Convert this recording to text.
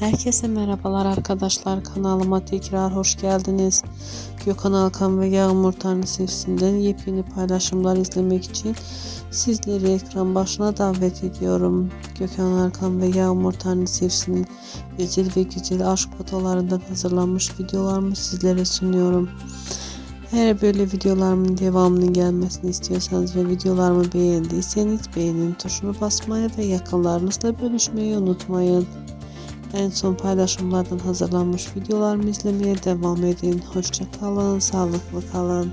Herkese merhabalar arkadaşlar kanalıma tekrar hoş geldiniz. Gökhan Alkan ve Yağmur Tanrısı'ndan yepyeni paylaşımlar izlemek için sizleri ekran başına davet ediyorum. Gökhan Alkan ve Yağmur Tanrısı'nın özel ve güzel aşk fotolarından hazırlanmış videolarımı sizlere sunuyorum. Eğer böyle videolarımın devamının gelmesini istiyorsanız ve videolarımı beğendiyseniz beğenin tuşuna basmayı ve yakınlarınızla bölüşmeyi unutmayın. En son paylaşımlardan hazırlanmış videolarımı izləməyə davam edin. Hoşçakalın, sağlıqlı qalın.